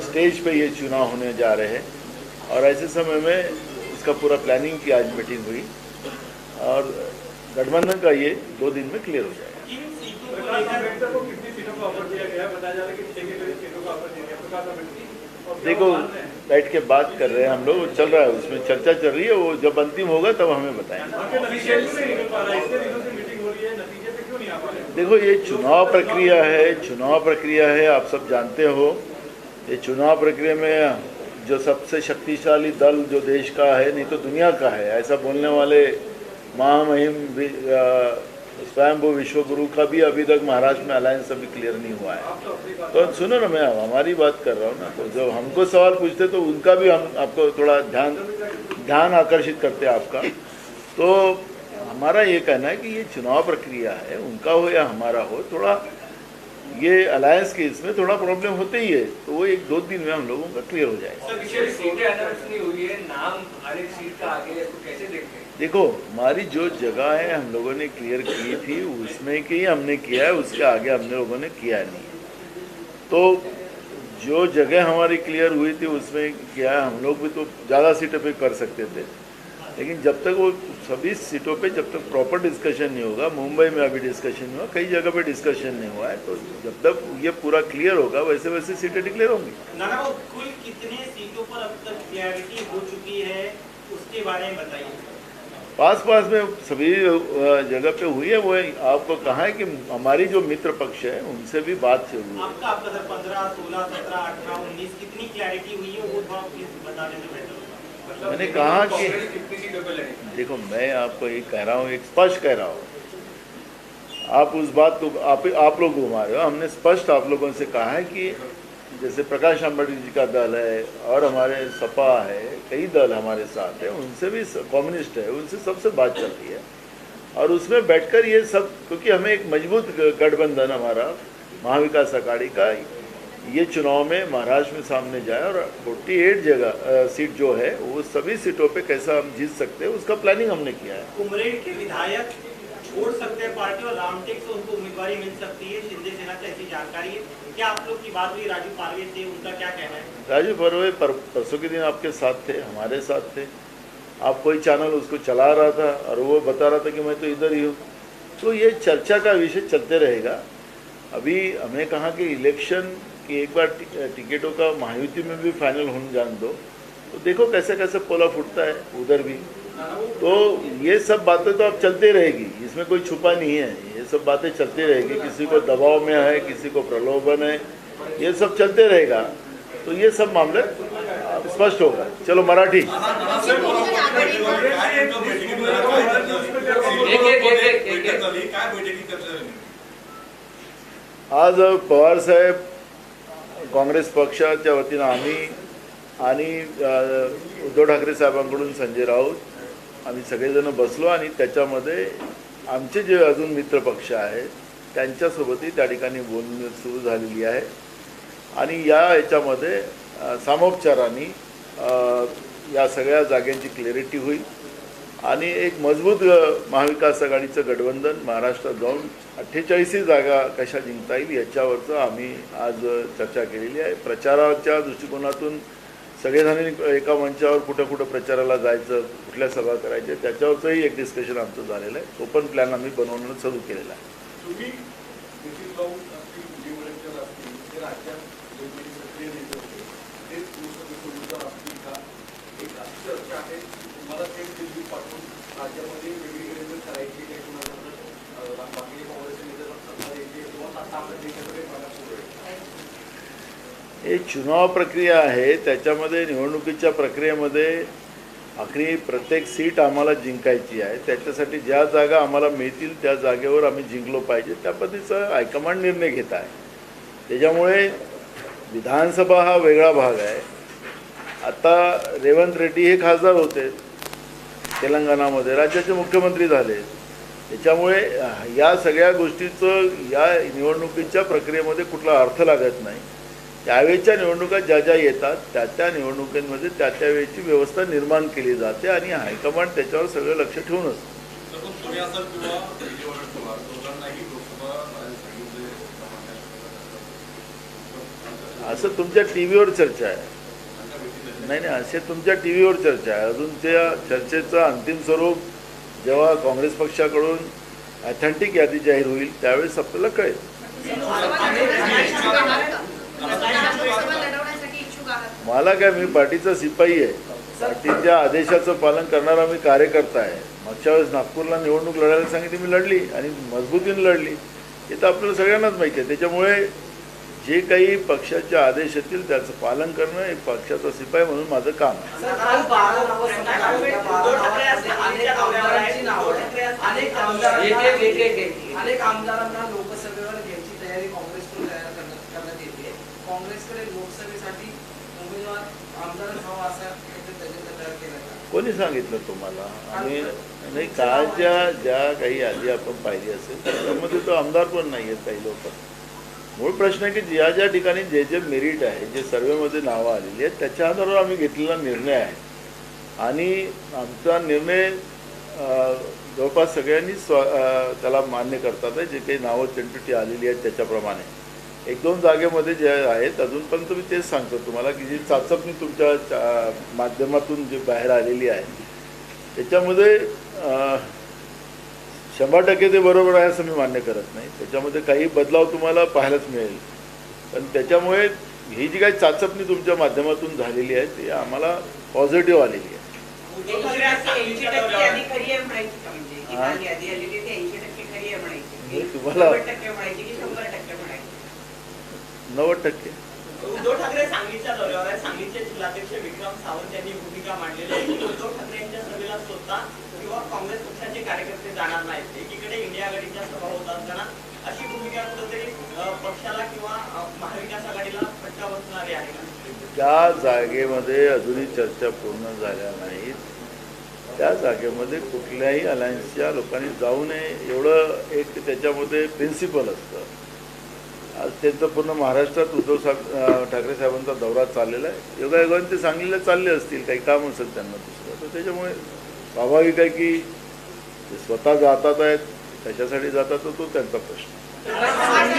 Stage पे ये चुनाव होने जा रहे हैं और ऐसे समय में इसका पूरा प्लानिंग की आज मीटिंग हुई और गठबंधन का ये दो दिन में क्लियर हो जाएगा देखो? बैठ के बात कर रहे हैं हम लोग, चल रहा है, उसमें चर्चा चल रही है, वो जब अंतिम होगा तब हमें बताएँगे देखो, ये चुनाव प्रक्रिया है, चुनाव प्रक्रिया है, आप सब जानते हो ये चुनाव प्रक्रिया में जो सबसे शक्तिशाली दल जो देश का है, नहीं तो दुनिया का है, ऐसा बोलने वाले महामहिम स्वयंभू विश्वगुरु का भी अभी तक महाराष्ट्र में अलायंस अभी क्लियर नहीं हुआ है। तो सुनो ना मैं हमारी बात कर रहा हूँ ना तो जब हमको सवाल पूछते तो उनका भी हम, आपको थोड़ा ध्यान ध्यान आकर्षित करते आपका। तो हमारा ये कहना है कि ये चुनाव प्रक्रिया है, उनका हो या हमारा हो, थोड़ा ये अलायंस के इसमें थोड़ा प्रॉब्लम होते ही है तो वो एक दो दिन में हम लोगों का क्लियर हो जाएगा। देखो हमारी जो जगह है हम लोगों ने क्लियर की थी उसमें की हमने किया है उसके आगे हमने लोगों ने किया नहीं तो जो जगह हमारी क्लियर हुई थी उसमें किया हम लोग भी तो ज़्यादा सीटों पे कर सकते थे। लेकिन जब तक वो सभी सीटों पे जब तक प्रॉपर डिस्कशन नहीं होगा मुंबई में अभी डिस्कशन नहीं हुआ कई जगह पे डिस्कशन नहीं हुआ है तो जब तक ये पूरा क्लियर होगा वैसे वैसे सीटें डिक्लेयर होंगी। कुल कितने सीटों पर अब तक क्लैरिटी हो चुकी है उसके बारे में बताइए। पास पास में सभी जगह पे हुई है वो आपको कहा है कि हमारी जो मित्र पक्ष है उनसे भी बात से हुई है। आपका आपका सर पंद्रह सोलह सत्रह अठारह उन्नीस कितनी क्लैरिटी हुई है वो थोड़ा बता बेटर होगा मतलब मैंने कहा कि- देखो, मैं आपको ये कह रहा हूँ, एक स्पष्ट कह रहा हूँ। आप उस बात को, आप आप लोग घुमा रहे हो। हमने स्पष्ट आप लोगों से कहा है कि जैसे प्रकाश अंबेडकर जी का दल है और हमारे सपा है, कई दल हमारे साथ है, उनसे भी कम्युनिस्ट है, उनसे सबसे बात चल रही है। और उसमें बैठकर ये सब, क्योंकि हमें एक मज़बूत गठबंधन हमारा महाविकास अघाड़ी का ये चुनाव में महाराष्ट्र में सामने जाए और 48 जगह सीट जो है वो सभी सीटों पे कैसा हम जीत सकते हैं उसका प्लानिंग हमने किया है। उमरेड के विधायक छोड़ सकते हैं पार्टी और रामटेक से उनको उम्मीदवारी मिल सकती है। शिंदे सेना से ऐसी जानकारी है। क्या आप लोग की बात हुई? राजू पारवे से उनका क्या कहना है? राजू परवे पर, परसों के दिन आपके साथ थे हमारे साथ थे। आप कोई चैनल उसको चला रहा था और वो बता रहा था कि मैं तो इधर ही हूँ। तो ये चर्चा का विषय चलते रहेगा। अभी हमने कहा कि इलेक्शन की एक बार टिकटों का महायुति में भी फाइनल होने जान दो। तो देखो कैसे कैसे पोला फूटता है उधर भी। तो ये सब बातें तो अब चलती रहेगी इसमें कोई छुपा नहीं है। ये सब बातें चलती रहेगी किसी को दबाव में है किसी को प्रलोभन है ये सब चलते रहेगा। तो ये सब मामले स्पष्ट होगा। चलो मराठी। आज पवार साहेब काँग्रेस पक्षाच्या वतीनं आम्ही आणि उद्धव ठाकरे साहेबांकडून संजय राऊत आम्ही सगळेजण बसलो आणि त्याच्यामध्ये आमचे जे अजून मित्र पक्ष आहेत त्यांच्यासोबतही त्या ठिकाणी बोलणी सुरू झालेली आहे. आणि या याच्यामध्ये सामोपचाराने या सगळ्या जाग्यांची क्लॅरिटी होईल. आणि एक मजबूत महाविकास आघाडीचं गठबंधन महाराष्ट्रात जाऊन अठ्ठेचाळीसही जागा कशा जिंकता येईल याच्यावरचं आम्ही आज चर्चा केलेली आहे. प्रचाराच्या दृष्टिकोनातून सगळेजणांनी एका मंचावर कुठं कुठं प्रचाराला जायचं कुठल्या सभा करायच्या त्याच्यावरचंही एक डिस्कशन आमचं झालेलं आहे. तो पण प्लॅन आम्ही बनवणं सुरू केलेला आहे तुम्ही नितीन राऊत असतील विजय वडेट्टीवार असतील ते राज्यात वेगवेगळी सक्रिय नेते होते तेच लोकसभा सोडून असतील का एक अशी चर्चा आहे तुम्हाला ते दिल्ली पाठवून राज्यामध्ये वेगळी करायची बाकी हे चुनाव प्रक्रिया आहे त्याच्यामध्ये निवडणुकीच्या प्रक्रियेमध्ये आखरी प्रत्येक सीट आम्हाला जिंकायची आहे. त्याच्यासाठी ज्या जागा आम्हाला मिळतील त्या जागेवर आम्ही जिंकलो पाहिजे. त्या पद्धतीचा हायकमांड निर्णय घेत आहे. त्याच्यामुळे विधानसभा हा वेगळा भाग आहे. आता रेवंत रेड्डी हे खासदार होते. तेलंगणामध्ये राज्याचे मुख्यमंत्री झाले. त्याच्यामुळे या सगळ्या गोष्टीचं या निवडणुकीच्या प्रक्रियेमध्ये कुठला अर्थ लागत नाही. त्यावेळेच्या निवडणुका ज्या ज्या येतात त्या त्या निवडणुकींमध्ये त्या त्या वेळेची व्यवस्था निर्माण केली जाते आणि हायकमांड त्याच्यावर सगळं लक्ष ठेवून असतं असं तुमच्या टी व्हीवर चर्चा आहे. नाही नाही असे तुमच्या टी व्हीवर चर्चा आहे. अजून त्या चर्चेचं अंतिम स्वरूप जेव्हा काँग्रेस पक्षाकडून ऑथेंटिक यादी जाहीर होईल त्यावेळेस आपल्याला कळेल. मला काय मी पार्टीचा सिपाही आहे. पार्टीच्या आदेशाचं पालन करणारा मी कार्यकर्ता आहे. मागच्या वेळेस नागपूरला निवडणूक लढायला सांगितली मी लढली आणि मजबूतीने लढली. हे तर आपल्याला सगळ्यांनाच माहिती आहे. त्याच्यामुळे जे काही पक्षाच्या आदेश येतील त्याचं पालन करणं हे पक्षाचा सिपाही म्हणून माझं काम कोणी सांगितलं तुम्हाला? आम्ही नाही कालच्या ज्या काही आधी आपण पाहिली असेल त्यामध्ये तो आमदार पण नाही आहेत काही लोक. मूळ प्रश्न आहे की ज्या ज्या ठिकाणी जे जे मेरिट आहे जे सर्वेमध्ये नावं आलेली आहेत त्याच्या आधारावर आम्ही घेतलेला निर्णय आहे. आणि आमचा निर्णय जवळपास सगळ्यांनी स्व त्याला मान्य करतात आहे. जे काही नावं टेंटुटी आलेली आहेत त्याच्याप्रमाणे. एक दोन जागेमध्ये जे आहेत अजूनपर्यंत मी तेच सांगतो तुम्हाला की जी चाचपणी तुमच्या माध्यमातून जी बाहेर आलेली आहे त्याच्यामध्ये शंभर टक्के ते बरोबर आहे असं मी मान्य करत नाही. त्याच्यामध्ये काही बदलाव तुम्हाला पाहायलाच मिळेल. पण त्याच्यामुळे ही जी काही चाचपणी तुमच्या माध्यमातून झालेली आहे ती आम्हाला पॉझिटिव्ह आलेली आहे. तुम्हाला नव्वद टक्के. उद्धव ठाकरे सांगलीच्या दौऱ्यावर आहे सांगलीचे जिल्हाध्यक्ष विक्रम सावंत यांनी भूमिका मांडलेली आहे की उद्धव ठाकरे यांच्या सभेला स्वतः किंवा काँग्रेस पक्षाचे कार्यकर्ते जाणार नाहीत. एकीकडे इंडिया आघाडीच्या सभा होत असताना अशी भूमिका कुठेतरी पक्षाला किंवा महाविकास आघाडीला फटका बसणारी आहे त्या जागेमध्ये अजूनही चर्चा पूर्ण झाल्या नाहीत. त्या जागेमध्ये कुठल्याही अलायन्सच्या लोकांनी जाऊ नये एवढं एक त्याच्यामध्ये प्रिन्सिपल असतं. आज त्यांचा पूर्ण महाराष्ट्रात उद्धव साहेब ठाकरे साहेबांचा दौरा चाललेला आहे. योगायोगाने ते सांगलीला चालले असतील. काही काम असेल त्यांना दुसरं. तर त्याच्यामुळे स्वाभाविक आहे की ते स्वतः जातात आहेत. त्याच्यासाठी जातात तर तो त्यांचा प्रश्न. आणि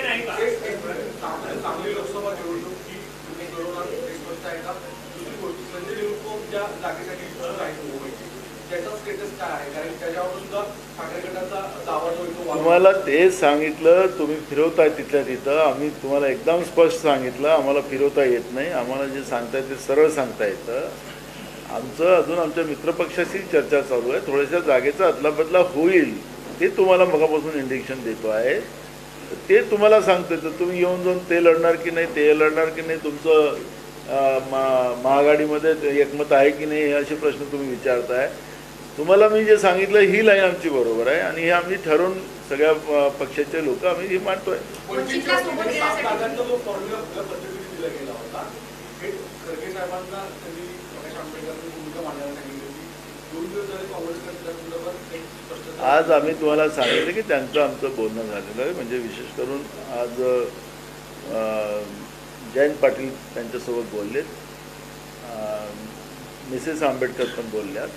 जागेसाठी घर आहेत मुंबईची त्याचा स्टेटस काय आहे? कारण त्याच्यावर सुद्धा ठाकरे गटाचा दावा जो येतो तुम्हाला तेच सांगितलं तुम्ही फिरवताय तिथल्या तिथं. आम्ही तुम्हाला एकदम स्पष्ट सांगितलं आम्हाला फिरवता येत नाही. आम्हाला जे सांगताय ते सरळ सांगता येतं. आमचं अजून आमच्या मित्रपक्षाशी चर्चा चालू आहे. थोड्याशा जागेचा अदलाबदला होईल ते तुम्हाला मगापासून इंडिकेशन देतो आहे. ते तुम्हाला सांगतोय तर तुम्ही येऊन जाऊन ते लढणार की नाही ते लढणार की नाही तुमचं महाआघाडीमध्ये एकमत आहे की नाही हे असे प्रश्न तुम्ही विचारताय. तुम्हाला मी जे सांगितलं ही लाईन आमची बरोबर आहे आणि हे आम्ही ठरवून सगळ्या पक्षाचे लोक आम्ही हे मांडतोय. आज आम्ही तुम्हाला सांगितलं की त्यांचं आमचं बोलणं झालेलं आहे. म्हणजे विशेष करून आज जयंत पाटील त्यांच्यासोबत बोलले मिसेस आंबेडकर पण बोलल्यात.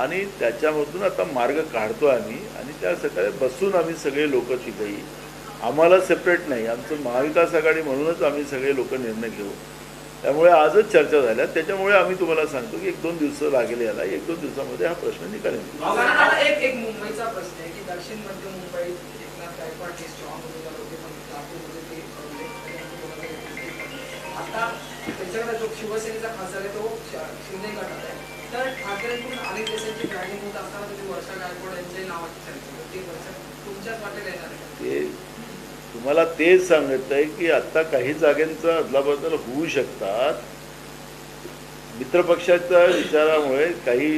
आणि त्याच्यामधून आता मार्ग काढतो आम्ही. आणि त्या सकाळी बसून आम्ही सगळे लोक तिथेही आम्हाला सेपरेट नाही. आमचं महाविकास आघाडी म्हणूनच आम्ही सगळे लोक निर्णय घेऊ. त्यामुळे आजच चर्चा झाल्या. त्याच्यामुळे आम्ही तुम्हाला सांगतो की एक दोन दिवस लागेल याला. एक दोन दिवसामध्ये हा प्रश्न निकाल मुंबईचा प्रश्न आहे की दक्षिण मध्य मुंबईत आता त्यांच्याकडे जो शिवसेनेचा खासदार आहे तो शिंदे गटात आहे. तर ठाकरेंकडून अनेक देशांची ब्रँडिंग होत असताना तुम्ही वर्षा गायकवाड यांच्याही नावाची चर्चा ते वर्षा तुमच्याच वाटेला येणार आहे. तुम्हाला तेच सांगत आहे की आता काही जागेंचा अदलाबदल होऊ शकतात. मित्रपक्षाच्या विचारामुळे काही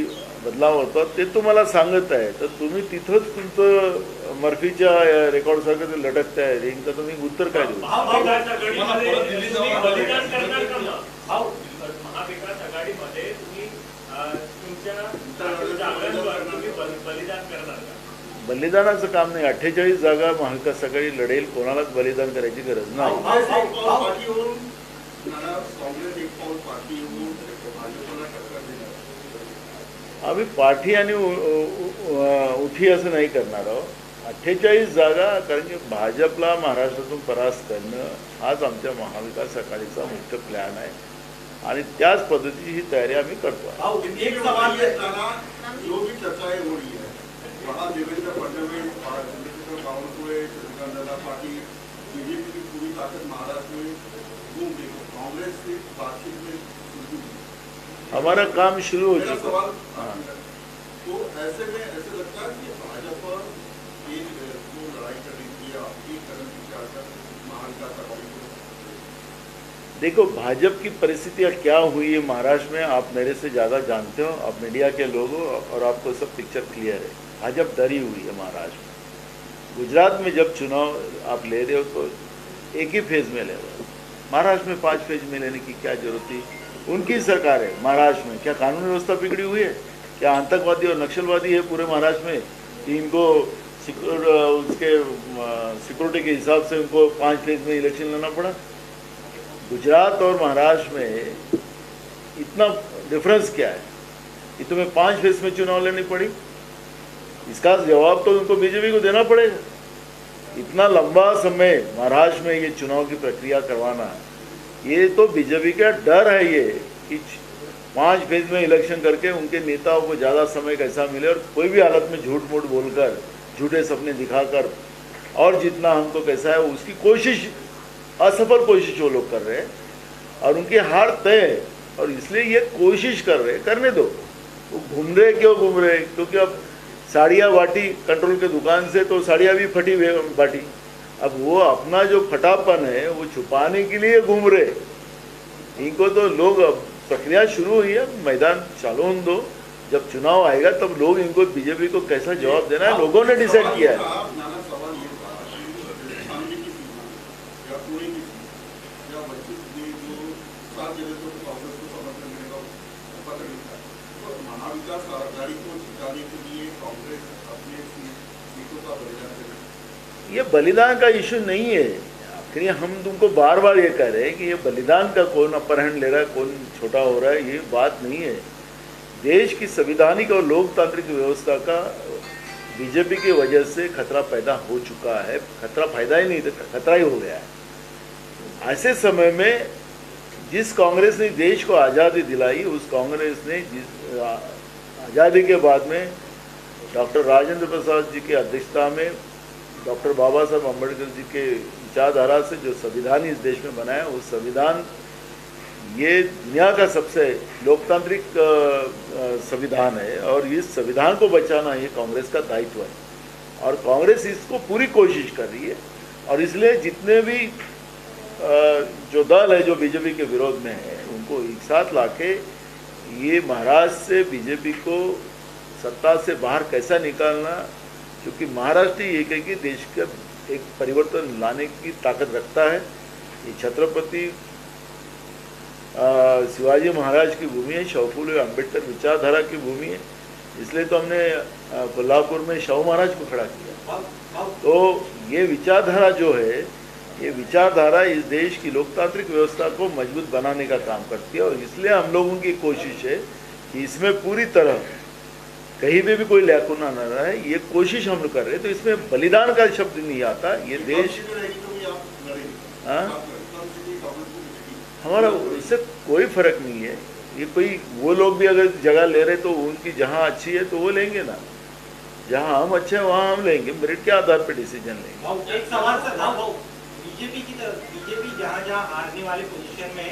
बदलाव होतात ते तुम्हाला सांगत आहे तर तुम्ही तिथंच तुमचं मर्फीच्या रेकॉर्डसारखं ते लटकत आहे रिंगचं तुम्ही उत्तर काय देऊ बलिदानाचं काम नाही अठ्ठेचाळीस जागा महाविकास सकाळी लढेल कोणालाच बलिदान करायची गरज नाही आम्ही पाठी आणि उठी असं नाही करणार आहोत. अठ्ठेचाळीस जागा कारण की भाजपला महाराष्ट्रातून परास्त करणं हाच आमच्या महाविकास आघाडीचा मुख्य प्लॅन आहे. आणि त्याच पद्धतीची ही तयारी आम्ही करतो एक सवाल है हो है देवेंद्र फडणवीस बावनकुळे पाटिल बीजेपी की पूरी ताकत महाराष्ट्र में घूम रही कांग्रेस से बातचीत में सुलझी हुई। हमारा काम शुरू हो चुका। हाँ। तो ऐसे में ऐसे लगता है कि भाजपा एक जो लड़ाई कर रही थी आपकी कदम की चाहकर महाविकास आघाड़ी को देखो भाजपा की परिस्थितियाँ क्या हुई है महाराष्ट्र में आप मेरे से ज़्यादा जानते हो आप मीडिया के लोग हो और आपको सब पिक्चर क्लियर है। भाजपा डरी हुई है महाराष्ट्र में। गुजरात में जब चुनाव आप ले रहे हो तो एक ही फ़ेज़ में ले रहे हो। महाराष्ट्र में पाँच फ़ेज़ में लेने की क्या ज़रूरत थी? उनकी सरकार है, महाराष्ट्र में। क्या कानून व्यवस्था बिगड़ी हुई है? क्या आतंकवादी और नक्सलवादी है पूरे महाराष्ट्र में? कि इनको सिक्योर उसके सिक्योरिटी के हिसाब से उनको पाँच फ़ेज़ में इलेक्शन लेना पड़ा? गुजरात और महाराष्ट्र में इतना डिफरेंस क्या है? कि तुम्हें पाँच फ़ेज़ में चुनाव लेनी पड़ी। इसका जवाब तो उनको बीजेपी को देना पड़ेगा। इतना लंबा समय महाराष्ट्र में ये चुनाव की प्रक्रिया करवाना ये तो बीजेपी का डर है ये, कि पाँच फ़ेज़ में इलेक्शन करके उनके नेताओं को ज़्यादा समय कैसा मिले और कोई भी हालत में झूठ मूठ बोलकर, झूठे सपने दिखाकर और जितना हमको कैसा है, उसकी कोशिश, असफल कोशिश वो लोग कर रहे हैं और उनकी हार तय और इसलिए ये कोशिश कर रहे करने दो। वो घूम रहे क्यों घूम रहे क्योंकि अब साड़ियाँ बाटी, कंट्रोल के दुकान से तो साड़ियाँ भी फटी बाटी। अब वो अपना जो फटापन है वो छुपाने के लिए घूम रहे। इनको तो लोग अब प्रक्रिया शुरू हुई है मैदान चालू दो। जब चुनाव आएगा तब लोग इनको बीजेपी को कैसा जवाब देना है लोगों ने डिसाइड किया है सवाल था, नाना सवाल ये था कि सांगली की सीमा या पुणे की सीमा या बच्चीस ने जो सात जगह तो कांग्रेस को समर्थन देने का पत्र लिखा तो महाविकास आघाड़ी को जिताने के लिए कांग्रेस अपने सी- सीटों का बलिदान करेगी ये बलिदान का इशू नहीं है। आखिर हम तुमको बार बार ये कह रहे हैं कि ये बलिदान का कौन अपहरण ले रहा है, कौन छोटा हो रहा है, ये बात नहीं है। देश की संविधानिक और लोकतांत्रिक व्यवस्था का बीजेपी की वजह से खतरा पैदा हो चुका है। खतरा फ़ायदा ही नहीं था, खतरा ही हो गया है। ऐसे समय में जिस कांग्रेस ने देश को आज़ादी दिलाई, उस कांग्रेस ने जिस आज़ादी के बाद में डॉक्टर राजेंद्र प्रसाद जी की अध्यक्षता में डॉक्टर बाबा साहब अंबेडकर जी के विचारधारा से जो संविधान इस देश में बनाया वो संविधान, ये दुनिया का सबसे लोकतांत्रिक संविधान है और इस संविधान को बचाना ये कांग्रेस का दायित्व है। और कांग्रेस इसको पूरी कोशिश कर रही है और इसलिए जितने भी जो दल है जो बीजेपी के विरोध में है, उनको एक साथ लाके ये महाराष्ट्र से बीजेपी को सत्ता से बाहर कैसा निकालना क्योंकि महाराष्ट्र ही एक है कि देश का एक परिवर्तन लाने की ताकत रखता है। ये छत्रपति शिवाजी महाराज की भूमि है शाहफुल अंबेडकर विचारधारा की भूमि है। इसलिए तो हमने कोल्हापुर में शाहू महाराज को खड़ा किया। तो ये विचारधारा जो है, ये विचारधारा इस देश की लोकतांत्रिक व्यवस्था को मज़बूत बनाने का काम करती है और इसलिए हम लोगों की कोशिश है कि इसमें पूरी तरह कहीं पे भी कोई लैकुना न रहे ये कोशिश हम कर रहे हैं। तो इसमें बलिदान का शब्द नहीं आता ये देश हाँ? हमारा इससे कोई फ़र्क नहीं है। ये कोई वो लोग भी अगर जगह ले रहे तो उनकी जहाँ अच्छी है तो वो लेंगे ना। जहाँ हम अच्छे हैं वहाँ हम लेंगे। मेरिट के आधार पर डिसीज़न लेंगे? एक सवाल सर भाऊ भाऊ। बीजेपी की तरफ़ बीजेपी जहाँ जहाँ हारने वाले पोजीशन में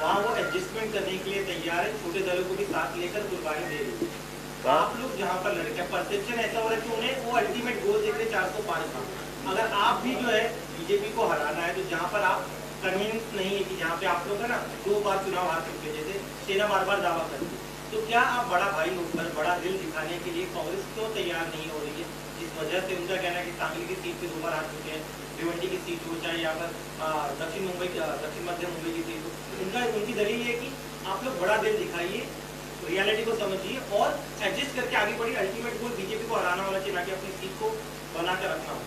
वहाँ वो एडजस्टमेंट करने के लिए तैयार है छोटे दलों को भी साथ लेकर कुर्बानी दे रही है। आप लोग जहाँ पर लड़के परसेप्शन ऐसा हो रहा है कि उन्हें वो अल्टीमेट गोल देख रहे चार सौ पाँच का। अगर आप भी जो है बीजेपी को हराना है तो जहाँ पर आप कन्विंस नहीं है कि जहाँ पे आप लोग है ना, दो बार चुनाव हार चुके जैसे सेना बार बार दावा करती। तो क्या आप बड़ा भाई होकर बड़ा दिल दिखाने के लिए कांग्रेस क्यों तैयार नहीं हो रही है? जिस वजह से उनका कहना है कि सांगली की सीट पे दो बार हार चुके हैं, भिवंडी की सीट हो, चाहे या फिर दक्षिण मुंबई दक्षिण मध्य मुंबई की सीट हो। उनका, उनकी दलील है कि आप लोग बड़ा दिल दिखाइए रियलिटी को समझिए और एडजस्ट करके आगे बढ़िए। अल्टीमेट गोल बीजेपी को हराना होना चाहिए ना कि अपनी सीट को बना कर रखना हो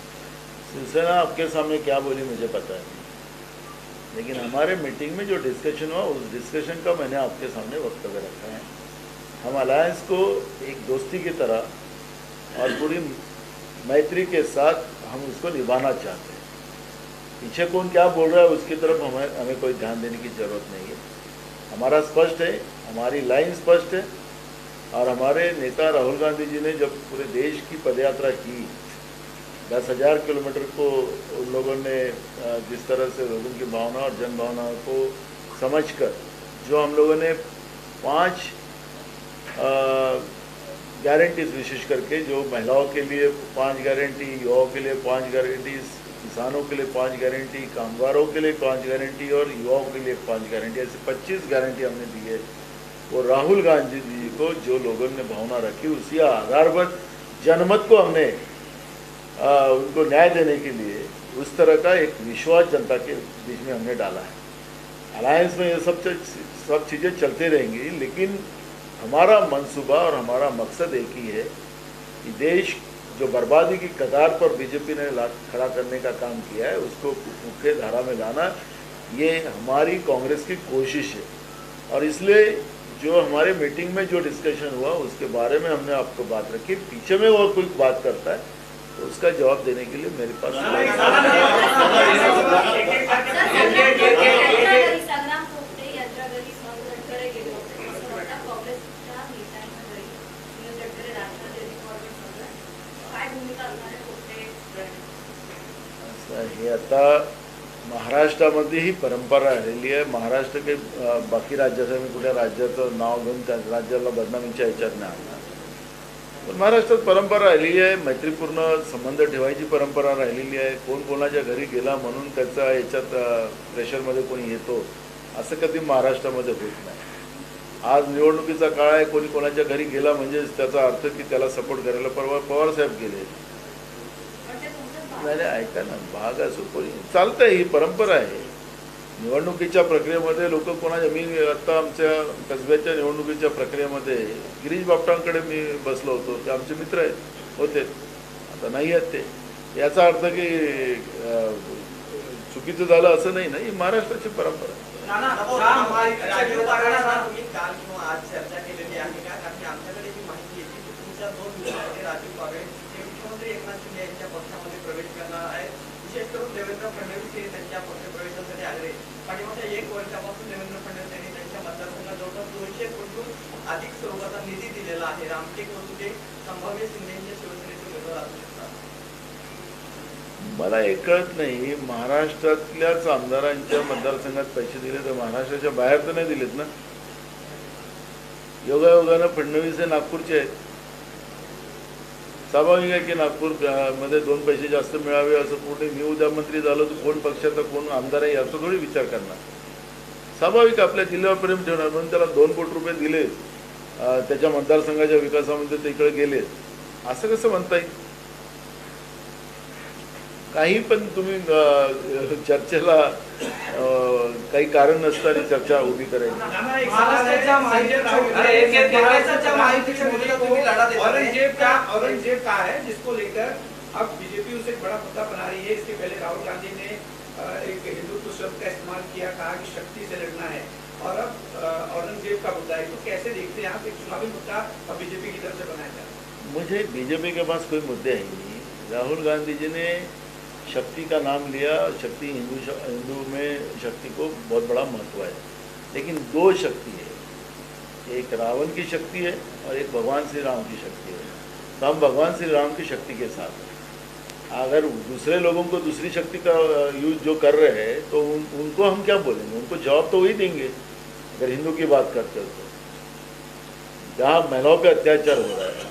शिवसेना आपके सामने क्या बोली मुझे पता है? लेकिन हमारे मीटिंग में जो डिस्कशन हुआ, उस डिस्कशन का मैंने आपके सामने वक्तव्य रखा है। हम अलायंस को एक दोस्ती की तरह और पूरी मैत्री के साथ हम उसको निभाना चाहते हैं। पीछे कौन क्या बोल रहा है, उसकी तरफ़ हमें हमें कोई ध्यान देने की ज़रूरत नहीं है। हमारा स्पष्ट है हमारी लाइन स्पष्ट है और हमारे नेता राहुल गांधी जी ने जब पूरे देश की पदयात्रा की, दस हज़ार किलोमीटर को उन लोगों ने जिस तरह से लोगों की भावना और जन भावनाओं को समझकर, जो हम लोगों ने पाँच गारंटीज विशेष करके, जो महिलाओं के लिए पाँच गारंटी युवाओं के लिए पाँच गारंटी किसानों के लिए पाँच गारंटी कामगारों के लिए पाँच गारंटी और युवाओं के लिए पाँच गारंटी ऐसे पच्चीस गारंटी हमने दी है। वो राहुल गांधी जी को जो लोगों ने भावना रखी उसी आधार पर जनमत को हमने आ, उनको न्याय देने के लिए उस तरह का एक विश्वास जनता के बीच में हमने डाला है। अलायंस में ये सब सब चीज़ें चलते रहेंगी लेकिन हमारा मंसूबा और हमारा मकसद एक ही है कि देश जो बर्बादी की कगार पर बीजेपी ने खड़ा करने का काम किया है उसको मुख्य धारा में लाना ये हमारी कांग्रेस की कोशिश है। और इसलिए जो हमारे मीटिंग में जो डिस्कशन हुआ उसके बारे में हमने आपको बात रखी। पीछे में और कोई बात करता है तो उसका जवाब देने के लिए मेरे पास असं हे आता महाराष्ट्रामध्ये ही परंपरा आलेली आहे. महाराष्ट्र काही बाकी राज्याचं मी कुठल्या राज्याचं नाव घेऊन त्या राज्याला बदनामीच्या ह्याच्यात नाही आणणार. पण महाराष्ट्रात परंपरा राहिलेली आहे. मैत्रीपूर्ण संबंध ठेवायची परंपरा राहिलेली आहे. कोण कोणाच्या घरी गेला म्हणून त्याचा याच्यात प्रेशरमध्ये कोणी येतो असं कधी महाराष्ट्रामध्ये होत नाही. आज निवडणुकीचा काळ आहे. कोणी कोणाच्या घरी गेला म्हणजेच त्याचा अर्थ की त्याला सपोर्ट करायला परवा पवारसाहेब गेले पण ते तुमचंच भाव नाही नाही ऐका ना भाग असो कोणी चालतंय ही परंपरा आहे निवडणुकीच्या प्रक्रियेमध्ये लोक कोणाच्या मी आत्ता आमच्या कसब्याच्या निवडणुकीच्या प्रक्रियेमध्ये गिरीश बापटांकडे मी बसलो होतो ते आमचे मित्र आहेत होते आता नाही आहेत ते याचा अर्थ की चुकीचं झालं असं नाही ना ही महाराष्ट्राची परंपरा आहे. काल किंवा आज चर्चा केलेली आहे का कारण आमच्याकडे जी माहिती तुमच्या दोन मित्रांचे राजीव पवार हे मुख्यमंत्री एकनाथ शिंदे यांच्या पक्षामध्ये प्रवेश करणार आहेत विशेष करून देवेंद्र फडणवीस हे त्यांच्या पक्ष प्रवेशासाठी आले पाठीमागच्या एक वर्षापासून देवेंद्र फडणवीस यांनी त्यांच्या मतदारसंघात जवळपास दोनशे कोटीहून अधिक स्वरूपाचा निधी दिलेला आहे. रामटेक वसुदे संभाव्य शिंदेच्या शिवसेनेचे उमेदवार असू शकतात. मला हे कळत नाही महाराष्ट्रातल्याच आमदारांच्या मतदारसंघात पैसे दिले तर महाराष्ट्राच्या बाहेर तर नाही दिलेत ना? योगायोगानं फडणवीस हे नागपूरचे आहेत. स्वाभाविक आहे की नागपूरमध्ये दोन पैसे जास्त मिळावे असं कोणी मी उद्या मंत्री झालो तर कोण पक्षाचा कोण आमदार आहे याचा थोडी विचार करणार. स्वाभाविक आपल्या जिल्ह्यावर प्रेम ठेवणार म्हणून त्याला दोन कोटी रुपये दिले. त्याच्या मतदारसंघाच्या विकासामध्ये ते इकडे गेले. असं कसं म्हणता येईल काही पण तुम्ही चर्चेला अं, काही कारण नसताना चर्चा उभी करायची. महाराष्ट्राच्या महायुतीच्या महाराष्ट्राच्या महायुतीच्या विरोधात तुम्ही लढा देता. औरंगज़ेब का औरंगज़ेब का है जिसको लेकर अब बीजेपी उसे बड़ा मुद्दा बना रही है। इसके पहले राहुल गांधी ने एक हिंदुत्व शब्द का इस्तेमाल किया कहा कि शक्ति से लड़ना है। और अब औरंगज़ेब का मुद्दा है। तो कैसे देखते हैं आप एक चुनावी मुद्दा अब बीजेपी की तरफ़ से बनाया जा रहा है मुझे बीजेपी के पास कोई मुद्दे है नहीं। राहुल गांधी जी ने शक्ति का नाम लिया शक्ति हिंदू हिंदू में शक्ति को बहुत बड़ा महत्व है। लेकिन दो शक्ति है। एक रावण की शक्ति है और एक भगवान श्री राम की शक्ति है। तो हम भगवान श्री राम की शक्ति के साथ अगर दूसरे लोगों को दूसरी शक्ति का यूज़ जो कर रहे हैं तो उन, उनको हम क्या बोलेंगे? उनको जवाब तो वही देंगे अगर हिंदू की बात करते हो तो। जहाँ महिलाओं पर अत्याचार हो रहा है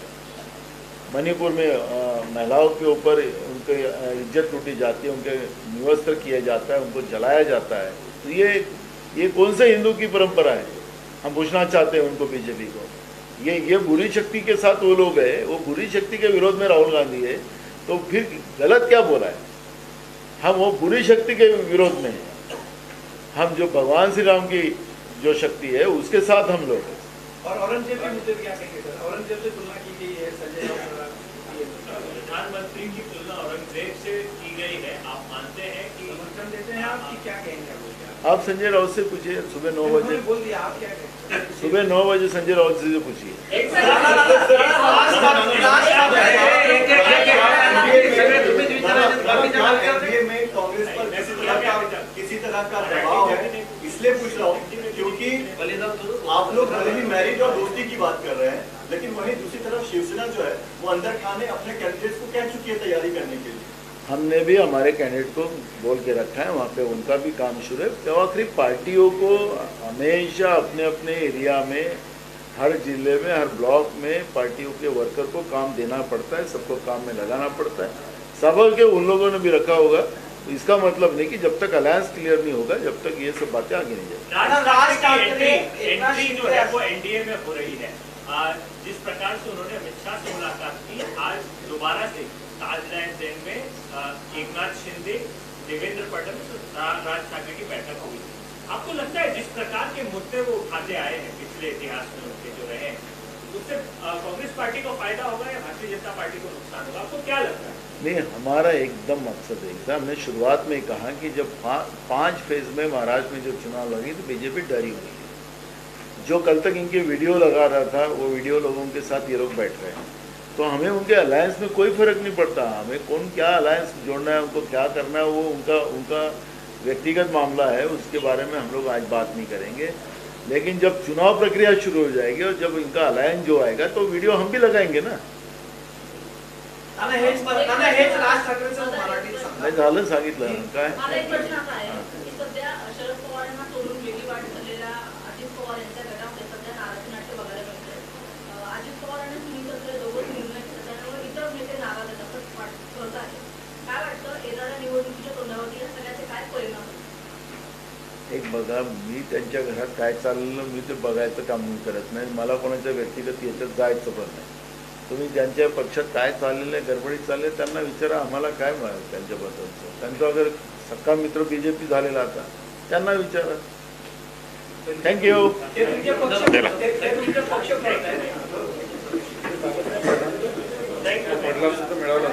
मणिपुर में महिलाओं के ऊपर उनका इज़्ज़त लूटी जाती है उनके निवस्त्र किया जाता है उनको जलाया जाता है। तो ये ये कौन से हिंदू की परंपरा है? हम पूछना चाहते हैं उनको बीजेपी को। ये ये बुरी शक्ति के साथ वो लोग हैं वो बुरी शक्ति के विरोध में राहुल गांधी है तो फिर गलत क्या बोला है? हम वो बुरी शक्ति के विरोध में हैं। हम जो भगवान श्री राम की जो शक्ति है उसके साथ हम लोग हैं। और औरंगज़ेब के मुद्दे क्या कहेंगे सर? औरंगज़ेब से तुलना की गई है संजय प्रधानमंत्री की तुलना औरंगज़ेब से की गई है आप हैं हैं संजय राउत से पूछिए सुबह नौ बजे सुबह नौ बजे संजय राउत जी से पूछिए किसी तरह का किसी तरह का दबाव है इसलिए पूछ रहा हूँ क्योंकि आप लोग भले ही मैरिज और दोस्ती की बात कर रहे हैं लेकिन वहीं दूसरी तरफ़ शिवसेना जो है वो अंदर खाने अपने कैंडिडेट्स को कह चुकी है तैयारी करने के लिए हमने भी हमारे कैंडिडेट को बोल के रखा है वहाँ पे उनका भी काम शुरू है। तो आखिरी पार्टियों को हमेशा अपने अपने एरिया में हर ज़िले में हर ब्लॉक में पार्टियों के वर्कर को काम देना पड़ता है सबको काम में लगाना पड़ता है। सब के उन लोगों ने भी रखा होगा। इसका मतलब नहीं कि जब तक अलायंस क्लियर नहीं होगा जब तक ये सब बातें आगे नहीं जाएगी। जो है वो एनडीए में हो रही है। जिस प्रकार से उन्होंने अमित शाह से मुलाकात की आज दोबारा से ताजरायन में एकनाथ शिंदे देवेंद्र फडणवीस राज ठाकरे की बैठक हुई। आपको लगता है जिस प्रकार के मुद्दे वो उठाते आए हैं पिछले इतिहास में उनके जो रहे उससे कांग्रेस पार्टी को फ़ायदा होगा या भारतीय जनता पार्टी को नुकसान होगा? आपको क्या लगता है? नहीं हमारा एकदम मकसद एक था हमने शुरुआत में कहा कि जब पा, पाँच फ़ेज़ में महाराष्ट्र में जो चुनाव लगी तो बीजेपी डरी हुई है। जो कल तक इनके वीडियो लगा रहा था वो वीडियो लोगों के साथ ये लोग बैठ रहे हैं। तो हमें उनके अलायंस में कोई फ़र्क नहीं पड़ता। हमें कौन क्या अलायंस जोड़ना है उनको क्या करना है वो उनका उनका व्यक्तिगत मामला है उसके बारे में हम लोग आज बात नहीं करेंगे। लेकिन जब चुनाव प्रक्रिया शुरू हो जाएगी और जब इनका अलायंस जो आएगा तो वीडियो हम भी लगाएँगे ना? झालं सांगितलं काय बघा मी त्यांच्या घरात काय चाललं मी ते बघायचं काम करत. नाही मला कोणाच्या व्यक्तिगत याच्यात जायचं पण नाही. तुम्ही ज्यांच्या पक्षात काय चाललेलं आहे गडबडीत चालले त्यांना विचारा आम्हाला काय मिळालं त्यांच्याबद्दलचं त्यांचा अगर सक्का मित्र बी जे पी झालेला आता त्यांना विचारा. थँक्यू मिळालं